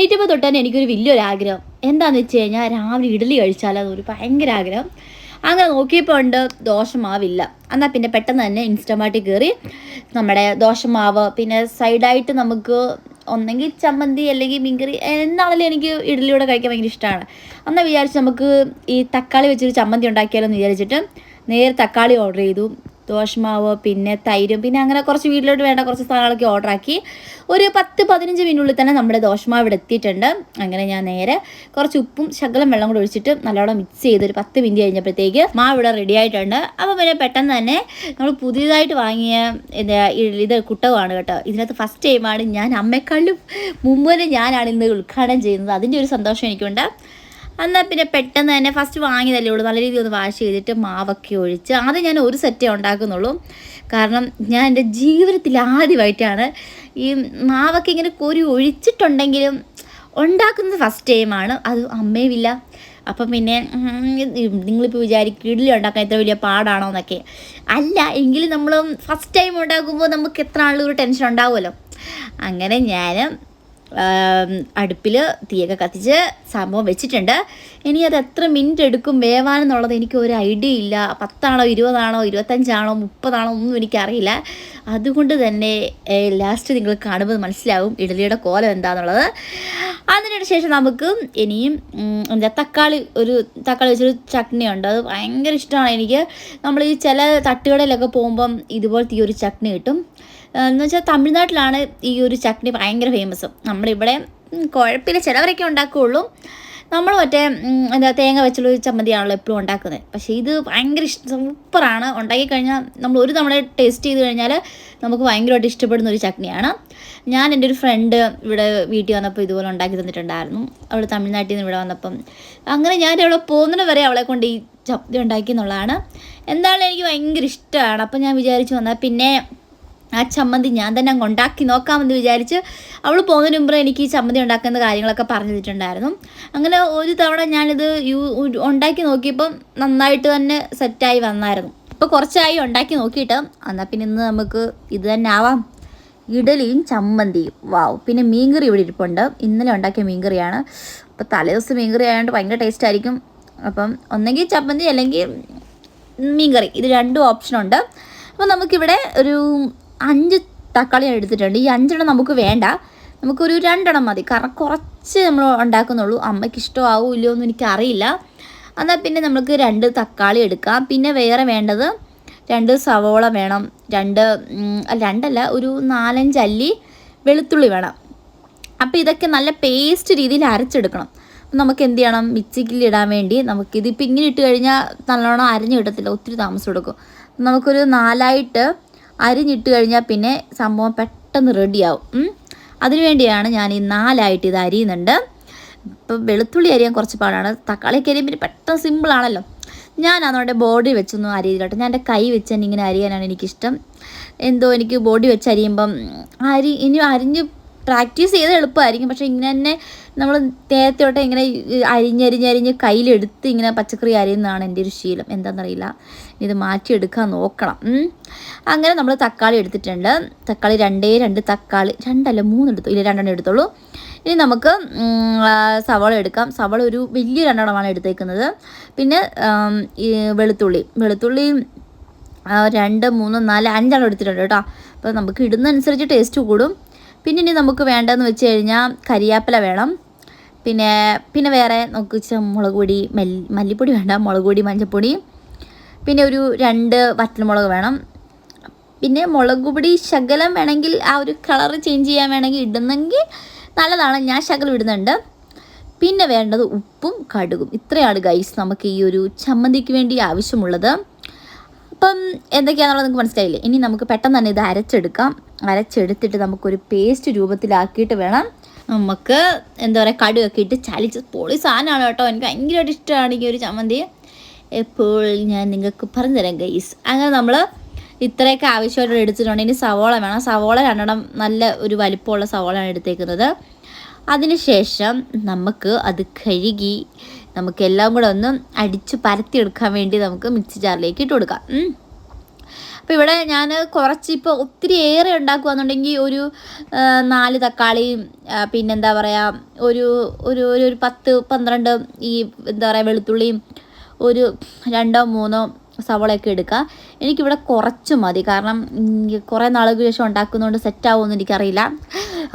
എണീറ്റപ്പോൾ തൊട്ട് തന്നെ എനിക്കൊരു വലിയൊരു ആഗ്രഹം എന്താണെന്ന് വെച്ച് കഴിഞ്ഞാൽ രാവിലെ ഇഡ്ഡലി കഴിച്ചാലോ അതൊരു ഭയങ്കര ആഗ്രഹം അങ്ങനെ നോക്കിയപ്പോൾ ഉണ്ട് ദോശമാവില്ല. എന്നാൽ പിന്നെ പെട്ടെന്ന് തന്നെ ഇൻസ്റ്റമാട്ടിൽ കയറി നമ്മുടെ ദോശമാവ് പിന്നെ സൈഡായിട്ട് നമുക്ക് ഒന്നെങ്കിൽ ചമ്മന്തി അല്ലെങ്കിൽ മീൻകറി എന്നാണെങ്കിലും എനിക്ക് ഇഡ്ഡലിയോടെ കഴിക്കാൻ ഭയങ്കര ഇഷ്ടമാണ് എന്നാൽ വിചാരിച്ച് നമുക്ക് ഈ തക്കാളി വെച്ചൊരു ചമ്മന്തി ഉണ്ടാക്കിയാലോ എന്ന് വിചാരിച്ചിട്ട് നേരെ തക്കാളി ഓർഡർ ചെയ്തു. ദോശമാവ് പിന്നെ തൈരും പിന്നെ അങ്ങനെ കുറച്ച് വീട്ടിലോട്ട് വേണ്ട കുറച്ച് സാധനങ്ങളൊക്കെ ഓർഡർ ആക്കി ഒരു പത്ത് പതിനഞ്ച് മിനിറ്റിനുള്ളിൽ തന്നെ നമ്മുടെ ദോശമാവ് ഇവിടെ എത്തിയിട്ടുണ്ട്. അങ്ങനെ ഞാൻ നേരെ കുറച്ച് ഉപ്പും ശകലം വെള്ളം കൂടെ ഒഴിച്ചിട്ട് നല്ലോണം മിക്സ് ചെയ്ത് ഒരു പത്ത് മിനിറ്റ് കഴിഞ്ഞപ്പോഴത്തേക്ക് മാവ് ഇവിടെ റെഡി ആയിട്ടുണ്ട്. അപ്പോൾ പിന്നെ പെട്ടെന്ന് തന്നെ നമ്മൾ പുതിയതായിട്ട് വാങ്ങിയ ഇത് കുട്ടകമാണ് കേട്ടോ. ഇതിനകത്ത് ഫസ്റ്റ് ടൈമാണ് ഞാൻ അമ്മയെക്കാളും മുമ്പ് തന്നെ ഞാനാണ് ഇന്ന് ഉദ്ഘാടനം ചെയ്യുന്നത്. അതിന്റെ ഒരു സന്തോഷം എനിക്കുണ്ട്. എന്നാൽ പിന്നെ പെട്ടെന്ന് തന്നെ ഫസ്റ്റ് വാങ്ങിയതല്ലേ ഉള്ളൂ. നല്ല രീതിയിൽ ഒന്ന് വാഷ് ചെയ്തിട്ട് മാവൊക്കെ ഒഴിച്ച് അത് ഞാൻ ഒരു സെറ്റേ ഉണ്ടാക്കുന്നുള്ളൂ. കാരണം ഞാൻ എന്റെ ജീവിതത്തിൽ ആദ്യമായിട്ടാണ് ഈ മാവൊക്കെ ഇങ്ങനെ കോരി ഒഴിച്ചിട്ടുണ്ടെങ്കിലും ഉണ്ടാക്കുന്നത് ഫസ്റ്റ് ടൈമാണ് അത് അമ്മയുമില്ല. അപ്പം പിന്നെ നിങ്ങളിപ്പോൾ വിചാരിക്കും ഇഡ്ഡലി ഉണ്ടാക്കാൻ എത്ര വലിയ പാടാണോ എന്നൊക്കെ. അല്ല എങ്കിലും നമ്മൾ ഫസ്റ്റ് ടൈം ഉണ്ടാക്കുമ്പോൾ നമുക്ക് എത്ര ആളുകൾ ടെൻഷൻ ഉണ്ടാവുമല്ലോ. അങ്ങനെ ഞാൻ അടുപ്പിൽ തീയൊക്കെ കത്തിച്ച് സംഭവം വെച്ചിട്ടുണ്ട്. ഇനി അത് എത്ര മിനിറ്റ് എടുക്കും വേവാനെന്നുള്ളത് എനിക്ക് ഒരു ഐഡിയ ഇല്ല. പത്താണോ ഇരുപതാണോ ഇരുപത്തഞ്ചാണോ മുപ്പതാണോ ഒന്നും എനിക്കറിയില്ല. അതുകൊണ്ട് തന്നെ ലാസ്റ്റ് നിങ്ങൾ കാണുമ്പോൾ മനസ്സിലാവും ഇഡലിയുടെ കോലം എന്താണെന്നുള്ളത് അതിന് ശേഷം നമുക്ക് ഇനിയും എന്താ തക്കാളി ഒരു തക്കാളി വെച്ചൊരു ചട്നി ഉണ്ട്. അത് ഭയങ്കര ഇഷ്ടമാണ് എനിക്ക്. നമ്മൾ ഈ ചില തട്ടുകടയിലൊക്കെ പോകുമ്പം ഇതുപോലത്തെ ഈ ഒരു ചട്നി കിട്ടും. എന്ന് വെച്ചാൽ തമിഴ്നാട്ടിലാണ് ഈ ഒരു ചട്നി ഭയങ്കര ഫേമസ് ഉം, കുഴപ്പമില്ല ചിലവരൊക്കെ ഉണ്ടാക്കുകയുള്ളൂ നമ്മൾ മറ്റേ എന്താ തേങ്ങ വെച്ചുള്ള ചമ്മന്തിയാണല്ലോ എപ്പോഴും ഉണ്ടാക്കുന്നത്. പക്ഷേ ഇത് ഭയങ്കര ഇഷ്ട സൂപ്പറാണ്. ഉണ്ടാക്കി കഴിഞ്ഞാൽ നമ്മൾ ഒരു തവണ ടേസ്റ്റ് ചെയ്ത് കഴിഞ്ഞാൽ നമുക്ക് ഭയങ്കരമായിട്ട് ഇഷ്ടപ്പെടുന്ന ഒരു ചട്നിയാണ്. ഞാൻ എന്റെ ഒരു ഫ്രണ്ട് ഇവിടെ വീട്ടിൽ വന്നപ്പോൾ ഇതുപോലെ ഉണ്ടാക്കി തന്നിട്ടുണ്ടായിരുന്നു. അവൾ തമിഴ്നാട്ടിൽ നിന്ന് ഇവിടെ വന്നപ്പം അങ്ങനെ ഞാൻ അവിടെ പോകുന്നത് വരെ അവളെ കൊണ്ട് ഈ ചപ്പാത്തി ഉണ്ടാക്കി എന്നുള്ളതാണ്. എന്തായാലും എനിക്ക് ഭയങ്കര ഇഷ്ടമാണ്. അപ്പം ഞാൻ വിചാരിച്ചു വന്നാൽ പിന്നെ ആ ചമ്മന്തി ഞാൻ തന്നെ അങ്ങ് ഉണ്ടാക്കി നോക്കാമെന്ന് വിചാരിച്ച് അവൾ പോകുന്നതിന് മുമ്പ് എനിക്ക് ഈ ചമ്മന്തി ഉണ്ടാക്കുന്ന കാര്യങ്ങളൊക്കെ പറഞ്ഞു തന്നിട്ടുണ്ടായിരുന്നു. അങ്ങനെ ഒരു തവണ ഞാനിത് ഉണ്ടാക്കി നോക്കിയപ്പം നന്നായിട്ട് തന്നെ സെറ്റായി വന്നായിരുന്നു. ഇപ്പോൾ കുറച്ചായി ഉണ്ടാക്കി നോക്കിയിട്ട് എന്നാൽ പിന്നെ ഇന്ന് നമുക്ക് ഇത് തന്നെ ആവാം. ഇഡലിയും ചമ്മന്തിയും. വാവ് പിന്നെ മീൻകറി ഇവിടെ ഇരിപ്പുണ്ട്. ഇന്നലെ ഉണ്ടാക്കിയ മീൻകറിയാണ്. അപ്പോൾ തലേദിവസം മീൻകറി ആയതുകൊണ്ട് ഭയങ്കര ടേസ്റ്റ് ആയിരിക്കും. അപ്പം ഒന്നെങ്കിൽ ചമ്മന്തി അല്ലെങ്കിൽ മീൻകറി. ഇത് രണ്ടും ഓപ്ഷനുണ്ട് അപ്പോൾ നമുക്കിവിടെ ഒരു അഞ്ച് തക്കാളി എടുത്തിട്ടുണ്ട്. ഈ അഞ്ചെണ്ണം നമുക്ക് വേണ്ട. നമുക്കൊരു രണ്ടെണ്ണം മതി. കാരണം കുറച്ച് നമ്മൾ ഉണ്ടാക്കുന്നുള്ളൂ. അമ്മയ്ക്ക് ഇഷ്ടമാവോ ഇല്ലയോ എന്ന് എനിക്കറിയില്ല. എന്നാൽ പിന്നെ നമുക്ക് രണ്ട് തക്കാളി എടുക്കാം. പിന്നെ വേറെ വേണ്ടത് രണ്ട് സവോള വേണം. രണ്ട് രണ്ടല്ല ഒരു നാലഞ്ച് അല്ലി വെളുത്തുള്ളി വേണം. അപ്പോൾ ഇതൊക്കെ നല്ല പേസ്റ്റ് രീതിയിൽ അരച്ചെടുക്കണം. നമുക്ക് എന്ത് ചെയ്യണം? മിക്സിക്കിൽ ഇടാൻ വേണ്ടി നമുക്കിതിപ്പോൾ ഇങ്ങനെ ഇട്ട് കഴിഞ്ഞാൽ നല്ലോണം അരഞ്ഞു കിട്ടത്തില്ല. ഒത്തിരി താമസം എടുക്കും. നമുക്കൊരു നാലായിട്ട് അരിഞ്ഞിട്ട് കഴിഞ്ഞാൽ പിന്നെ സംഭവം പെട്ടെന്ന് റെഡിയാവും. അതിനുവേണ്ടിയാണ് അതിനു വേണ്ടിയാണ് ഞാൻ ഈ നാലായിട്ട് ഇത് അരിയുന്നുണ്ട്. ഇപ്പം വെളുത്തുള്ളി അരിയാൻ കുറച്ച് പാടാണ്. തക്കാളിയൊക്കെ അരിയാൻ പിന്നെ പെട്ടെന്ന് സിമ്പിളാണല്ലോ ഞാൻ അതുകൊണ്ട് ബോഡി വെച്ചൊന്നും അരിയില്ല ഞാൻ എന്റെ കൈ വെച്ച് ഇങ്ങനെ അരിയാനാണ് എനിക്കിഷ്ടം. എന്തോ എനിക്ക് ബോഡി വെച്ച് അരിയുമ്പം അരി ഇനി അരിഞ്ഞ് പ്രാക്ടീസ് ചെയ്ത് എളുപ്പമായിരിക്കും. പക്ഷെ ഇങ്ങനെ തന്നെ നമ്മൾ നേരത്തെ തൊട്ട് ഇങ്ങനെ അരിഞ്ഞരിഞ്ഞരിഞ്ഞ് കയ്യിലെടുത്ത് ഇങ്ങനെ പച്ചക്കറി അരിയുന്നതാണ് എന്റെ ഒരു ശീലം. എന്താണെന്നറിയില്ല ഇത് മാറ്റിയെടുക്കാൻ നോക്കണം. അങ്ങനെ നമ്മൾ തക്കാളി എടുത്തിട്ടുണ്ട്. തക്കാളി രണ്ടേ രണ്ട് തക്കാളി. രണ്ടല്ല മൂന്നെടുത്തു ഇല്ല രണ്ടെണ്ണം എടുത്തോളൂ. ഇനി നമുക്ക് സവാള എടുക്കാം. സവാള ഒരു വലിയ രണ്ടെണ്ണമാണ് എടുത്തേക്കുന്നത്. പിന്നെ വെളുത്തുള്ളി. വെളുത്തുള്ളി രണ്ട് മൂന്ന് നാല് അഞ്ചെണ്ണം എടുത്തിട്ടുണ്ട് കേട്ടോ. അപ്പോൾ നമുക്ക് ഇടുന്നതനുസരിച്ച് ടേസ്റ്റ് കൂടും. പിന്നെ ഇനി നമുക്ക് വേണ്ടതെന്ന് വെച്ച് കഴിഞ്ഞാൽ കരിയാപ്പില വേണം. പിന്നെ പിന്നെ വേറെ നമുക്ക് വെച്ചാൽ മുളക് പൊടി മല്ലി മല്ലിപ്പൊടി വേണ്ട മുളക് പൊടി മഞ്ഞൾപ്പൊടി. പിന്നെ ഒരു രണ്ട് വറ്റൽമുളക് വേണം. പിന്നെ മുളക് പൊടി ശകലം വേണമെങ്കിൽ ആ ഒരു കളർ ചേഞ്ച് ചെയ്യാൻ വേണമെങ്കിൽ ഇടുന്നെങ്കിൽ നല്ലതാണ്. ഞാൻ ശകലം ഇടുന്നുണ്ട്. പിന്നെ വേണ്ടത് ഉപ്പും കടുകും. ഇത്രയാണ് ഗൈസ് നമുക്ക് ഈ ഒരു ചമ്മന്തിക്ക് വേണ്ടി ആവശ്യമുള്ളത്. അപ്പം എന്തൊക്കെയാണെന്നുള്ളത് നിങ്ങൾക്ക് മനസ്സിലായില്ലേ? ഇനി നമുക്ക് പെട്ടെന്ന് തന്നെ ഇത് അരച്ചെടുക്കാം. അരച്ചെടുത്തിട്ട് നമുക്കൊരു പേസ്റ്റ് രൂപത്തിലാക്കിയിട്ട് വേണം. നമുക്ക് എന്താ പറയുക കടുകൊക്കെ ഇട്ട് ചലിച്ച് പൊളി സാധനമാണ് കേട്ടോ. എനിക്ക് ഭയങ്കരമായിട്ട് ഇഷ്ടമാണ് ഈ ഒരു ചമ്മന്തി. എപ്പോൾ ഞാൻ നിങ്ങൾക്ക് പറഞ്ഞു തരാം ഗൈസ് അങ്ങനെ നമ്മൾ ഇത്രയൊക്കെ ആവശ്യമായിട്ട് എടുത്തിട്ടുണ്ട്. ഇനി സവോള വേണം. സവോള രണ്ടെണ്ണം നല്ല ഒരു വലിപ്പമുള്ള സവോളയാണ് എടുത്തേക്കുന്നത്. അതിനുശേഷം നമുക്ക് അത് കഴുകി നമുക്ക് എല്ലാം കൂടെ ഒന്ന് അടിച്ച് പരത്തിയെടുക്കാൻ വേണ്ടി നമുക്ക് മിക്സി ജാറിലേക്ക് ഇട്ട് കൊടുക്കാം. അപ്പോൾ ഇവിടെ ഞാൻ കുറച്ച് ഇപ്പോൾ ഒത്തിരി ഏറെ ഉണ്ടാക്കുകയെന്നുണ്ടെങ്കിൽ ഒരു നാല് തക്കാളിയും പിന്നെന്താ പറയുക ഒരു ഒരു ഒരു ഒരു പത്ത് പന്ത്രണ്ട് ഈ എന്താ പറയുക വെളുത്തുള്ളിയും ഒരു രണ്ടോ മൂന്നോ സവളയൊക്കെ എടുക്കുക. എനിക്കിവിടെ കുറച്ച് മതി. കാരണം കുറേ നാളുകൾക്ക് ശേഷം ഉണ്ടാക്കുന്നതുകൊണ്ട് സെറ്റാവുമെന്ന് എനിക്കറിയില്ല.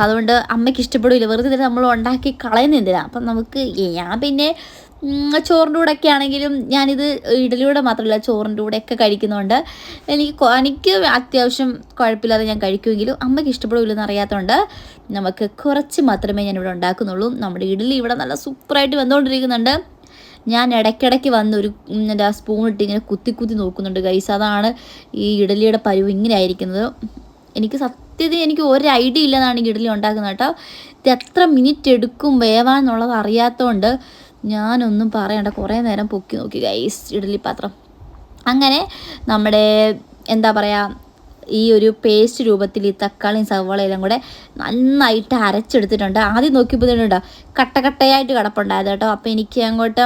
അതുകൊണ്ട് അമ്മയ്ക്ക് ഇഷ്ടപ്പെടില്ല വെറുതെ ഇതിൽ നമ്മൾ ഉണ്ടാക്കി കളയുന്ന എന്തിനാ? അപ്പം നമുക്ക് ഞാൻ പിന്നെ ചോറിന്റെ കൂടെ ഒക്കെ ആണെങ്കിലും ഞാനിത് ഇഡലിയുടെ മാത്രമല്ല ചോറിന്റെ കൂടെ ഒക്കെ കഴിക്കുന്നതുകൊണ്ട് എനിക്ക് എനിക്ക് അത്യാവശ്യം കുഴപ്പമില്ലാതെ ഞാൻ കഴിക്കുമെങ്കിലും അമ്മയ്ക്ക് ഇഷ്ടപ്പെടില്ലെന്ന് അറിയാത്തതുകൊണ്ട് നമുക്ക് കുറച്ച് മാത്രമേ ഞാനിവിടെ ഉണ്ടാക്കുന്നുള്ളൂ. നമ്മുടെ ഇഡലി ഇവിടെ നല്ല സൂപ്പറായിട്ട് വന്നുകൊണ്ടിരിക്കുന്നുണ്ട് ഞാൻ ഇടയ്ക്കിടയ്ക്ക് വന്ന് ഒരു എന്റെ എന്താ സ്പൂൺ ഇട്ട് ഇങ്ങനെ കുത്തി കുത്തി നോക്കുന്നുണ്ട് ഗൈസ് അതാണ് ഈ ഇഡലിയുടെ പരുവ് ഇങ്ങനെ ആയിരിക്കുന്നത് എനിക്ക് സത്യത്തിൽ എനിക്ക് ഒരു ഐഡിയ ഇല്ലെന്നാണ് ഇഡലി ഉണ്ടാക്കുന്നത് കേട്ടോ. ഇത് എത്ര മിനിറ്റ് എടുക്കും വേവാൻ എന്നുള്ളത് അറിയാത്തതുകൊണ്ട് ഞാനൊന്നും പറയണ്ട. കുറേ നേരം പൊക്കി നോക്കി ഗൈസ് ഇഡലി പാത്രം. അങ്ങനെ നമ്മുടെ എന്താ പറയുക ഈ ഒരു പേസ്റ്റ് രൂപത്തിൽ ഈ തക്കാളിയും സവോളയെല്ലാം കൂടെ നന്നായിട്ട് അരച്ചെടുത്തിട്ടുണ്ട്. ആദ്യം നോക്കിയപ്പോൾ തന്നെ കട്ട കട്ടയായിട്ട് കിടപ്പുണ്ടായത് കേട്ടോ. അപ്പോൾ എനിക്ക് അങ്ങോട്ട്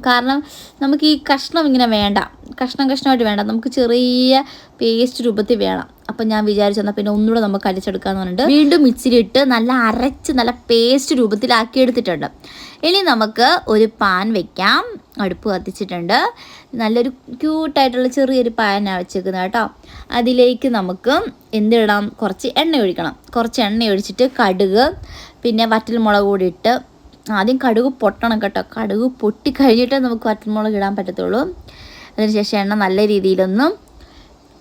കാരണം നമുക്ക് ഈ കഷ്ണം ഇങ്ങനെ വേണ്ട. കഷ്ണം കഷ്ണമായിട്ട് വേണ്ട. നമുക്ക് ചെറിയ പേസ്റ്റ് രൂപത്തിൽ വേണം. അപ്പം ഞാൻ വിചാരിച്ചു എന്നാൽ പിന്നെ ഒന്നുകൂടെ നമുക്ക് അരച്ചെടുക്കാന്ന് പറഞ്ഞിട്ട് വീണ്ടും മിക്സിയിലിട്ട് നല്ല അരച്ച് നല്ല പേസ്റ്റ് രൂപത്തിലാക്കി എടുത്തിട്ടുണ്ട്. ഇനി നമുക്ക് ഒരു പാൻ വെക്കാം. അടുപ്പ് കത്തിച്ചിട്ടുണ്ട്. നല്ലൊരു ക്യൂട്ടായിട്ടുള്ള ചെറിയൊരു പാനാണ് വെച്ചേക്കുന്നത് കേട്ടോ. അതിലേക്ക് നമുക്ക് എന്തിടാം? കുറച്ച് എണ്ണ ഒഴിക്കണം. കുറച്ച് എണ്ണ ഒഴിച്ചിട്ട് കടുക് പിന്നെ വറ്റൽ മുളക് കൂടി ഇട്ട് ആദ്യം കടുക് പൊട്ടണം കേട്ടോ. കടുക് പൊട്ടി കഴിഞ്ഞിട്ടേ നമുക്ക് വറ്റൽമുളക് ഇടാൻ പറ്റത്തുള്ളൂ. അതിനുശേഷം എണ്ണ നല്ല രീതിയിലൊന്നും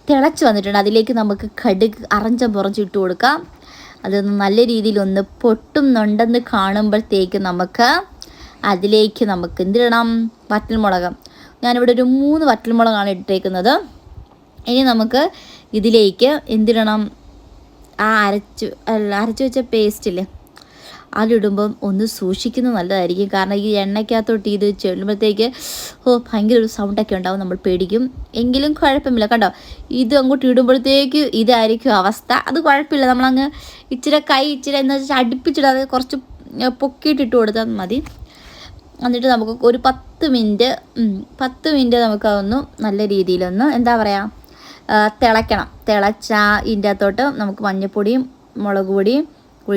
തിളച്ച് വന്നിട്ടുണ്ട്. അതിലേക്ക് നമുക്ക് കടുക് അറഞ്ചം പുറഞ്ച് ഇട്ട് കൊടുക്കാം. അതൊന്ന് നല്ല രീതിയിലൊന്ന് പൊട്ടുന്നുണ്ടെന്ന് കാണുമ്പോഴത്തേക്ക് നമുക്ക് അതിലേക്ക് നമുക്ക് എന്തിടണം? വറ്റൽമുളക്. ഞാനിവിടെ ഒരു മൂന്ന് വറ്റൽമുളകാണ് ഇട്ടേക്കുന്നത്. ഇനി നമുക്ക് ഇതിലേക്ക് എന്തിടണം? ആ അരച്ച് അരച്ച് വെച്ച പേസ്റ്റില്ലേ അതിടുമ്പം ഒന്ന് സൂക്ഷിക്കുന്നത് നല്ലതായിരിക്കും. കാരണം ഈ എണ്ണയ്ക്കകത്തോട്ട് ഇത് ചെല്ലുമ്പോഴത്തേക്ക് ഓ ഭയങ്കര ഒരു സൗണ്ടൊക്കെ ഉണ്ടാവും. നമ്മൾ പേടിക്കും. എങ്കിലും കുഴപ്പമില്ല. കണ്ടോ? ഇത് അങ്ങോട്ട് ഇടുമ്പോഴത്തേക്ക് ഇതായിരിക്കും അവസ്ഥ. അത് കുഴപ്പമില്ല. നമ്മളങ്ങ് ഇച്ചിരി കൈ ഇച്ചിരി എന്ന് വെച്ചാൽ അടുപ്പിച്ചിടാതെ കുറച്ച് പൊക്കിയിട്ടിട്ട് കൊടുത്താൽ മതി. എന്നിട്ട് നമുക്ക് ഒരു പത്ത് മിനിറ്റ് പത്ത് മിനിറ്റ് നമുക്ക് അതൊന്ന് നല്ല രീതിയിലൊന്ന് എന്താ പറയുക തിളയ്ക്കണം. തിളച്ച ഇതിന്റെ അകത്തോട്ട് നമുക്ക് മഞ്ഞൾപ്പൊടിയും മുളക് പൊടിയും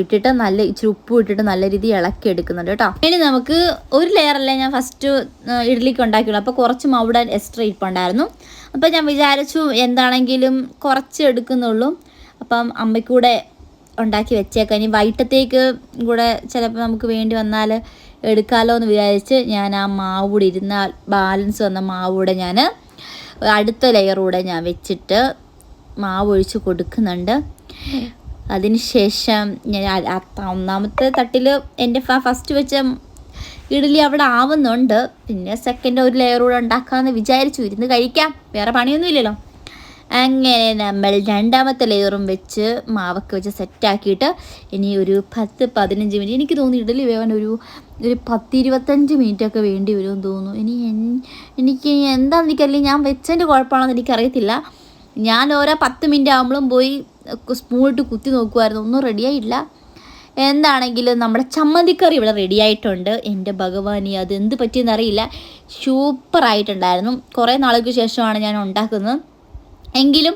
ഇട്ടിട്ട് നല്ല ഇച്ചിരി ഉപ്പും ഇട്ടിട്ട് നല്ല രീതിയിൽ ഇളക്കി എടുക്കുന്നുണ്ട് കേട്ടോ. ഇനി നമുക്ക് ഒരു ലെയറല്ലേ ഞാൻ ഫസ്റ്റ് ഇഡ്ഡലിക്ക് ഉണ്ടാക്കിയുള്ളൂ. അപ്പോൾ കുറച്ച് മൗടെ എക്സ്ട്രാ ഇരിപ്പുണ്ടായിരുന്നു. അപ്പോൾ ഞാൻ വിചാരിച്ചു എന്താണെങ്കിലും കുറച്ച് എടുക്കുന്നുള്ളൂ. അപ്പം അമ്മയ്ക്കൂടെ ഉണ്ടാക്കി വെച്ചേക്കാം. ഇനി വൈകിട്ടത്തേക്ക് കൂടെ ചിലപ്പോൾ നമുക്ക് വേണ്ടി വന്നാൽ എടുക്കാമല്ലോ എന്ന് വിചാരിച്ച് ഞാൻ ആ മാവ് കൂടി ഇരുന്നാൽ ബാലൻസ് വന്ന മാവ് കൂടെ ഞാൻ അടുത്ത ലെയറൂടെ ഞാൻ വെച്ചിട്ട് മാവ് ഒഴിച്ച് കൊടുക്കുന്നുണ്ട്. അതിനുശേഷം ഞാൻ ഒന്നാമത്തെ തട്ടിൽ എന്റെ ഫസ്റ്റ് വെച്ച ഇഡ്ഡലി അവിടെ ആവുന്നുണ്ട്. പിന്നെ സെക്കൻഡ് ഒരു ലെയർ കൂടെ ഉണ്ടാക്കാമെന്ന് വിചാരിച്ചു. ഇരുന്ന് കഴിക്കാം. വേറെ പണിയൊന്നും ഇല്ലല്ലോ അങ്ങനെ നമ്മൾ രണ്ടാമത്തെ ലെയറും വെച്ച് മാവൊക്കെ വെച്ച് സെറ്റാക്കിയിട്ട് ഇനി ഒരു പത്ത് പതിനഞ്ച് മിനിറ്റ് എനിക്ക് തോന്നുന്നു ഇഡലി വേവാൻ ഒരു ഒരു പത്തിരുപത്തഞ്ച് മിനിറ്റൊക്കെ വേണ്ടി വരുമെന്ന് തോന്നുന്നു. ഇനി എനിക്ക് എന്താണെന്ന് എനിക്കറിയില്ല. ഞാൻ വെച്ചതിന്റെ കുഴപ്പമാണെന്ന് എനിക്കറിയത്തില്ല. ഞാൻ ഓരോ പത്ത് മിനിറ്റ് ആകുമ്പോഴും പോയി സ്പൂണിട്ട് കുത്തി നോക്കുമായിരുന്നു ഒന്നും റെഡിയായില്ല എന്താണെങ്കിലും നമ്മുടെ ചമ്മന്തിക്കറി ഇവിടെ റെഡി ആയിട്ടുണ്ട്. എന്റെ ഭഗവാനി അത് എന്ത് പറ്റിയെന്നറിയില്ല സൂപ്പറായിട്ടുണ്ടായിരുന്നു കുറേ നാളുകൾക്ക് ശേഷമാണ് ഞാൻ ഉണ്ടാക്കുന്നത്. എങ്കിലും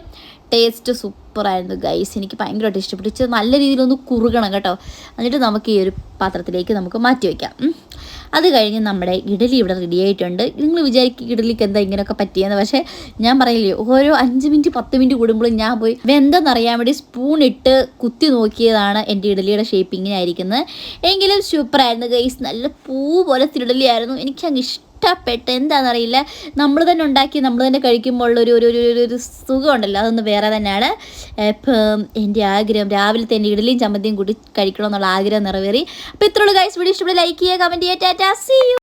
ടേസ്റ്റ് സൂപ്പറായിരുന്നു ഗൈസ് എനിക്ക് ഭയങ്കരമായിട്ട് ഇഷ്ടപ്പെട്ടു. നല്ല രീതിയിലൊന്ന് കുറുകണം കേട്ടോ. എന്നിട്ട് നമുക്ക് ഈ ഒരു പാത്രത്തിലേക്ക് നമുക്ക് മാറ്റി വയ്ക്കാം. അത് കഴിഞ്ഞ് നമ്മുടെ ഇഡലി ഇവിടെ റെഡി ആയിട്ടുണ്ട്. നിങ്ങൾ വിചാരിക്കും ഇഡലിക്ക് എന്താ ഇങ്ങനെയൊക്കെ പറ്റിയെന്ന്. പക്ഷേ ഞാൻ പറയില്ലേ ഓരോ അഞ്ച് മിനിറ്റ് പത്ത് മിനിറ്റ് കൂടുമ്പോഴും ഞാൻ പോയി വെന്തെന്നറിയാൻ വേണ്ടി സ്പൂൺ ഇട്ട് കുത്തി നോക്കിയതാണ് എന്റെ ഇഡലിയുടെ ഷേപ്പിങ്ങിനായിരിക്കുന്നത് എങ്കിലും സൂപ്പറായിരുന്നു ഗൈസ് നല്ല പൂ പോലെ ഇഡലി ആയിരുന്നു. എനിക്ക് അങ്ങ് ഇഷ്ടപ്പെട്ട് എന്താണെന്നറിയില്ല നമ്മൾ തന്നെ ഉണ്ടാക്കി നമ്മൾ തന്നെ കഴിക്കുമ്പോൾ ഒരു ഒരു ഒരു ഒരു- സുഖമുണ്ടല്ലോ. അതൊന്ന് വേറെ തന്നെയാണ്. ഇപ്പം എന്റെ ആഗ്രഹം രാവിലെ തന്നെ ഇഡലിയും ചമ്മന്തിയും കൂടി കഴിക്കണമെന്നുള്ള ആഗ്രഹം നിറവേറി. അപ്പോൾ ഇത്രയുള്ള ഗൈസ് വീഡിയോ ഇഷ്ടപ്പെട്ട് ലൈക്ക് ചെയ്യുക കമന്റ് ചെയ്യുക ടാറ്റാ. See you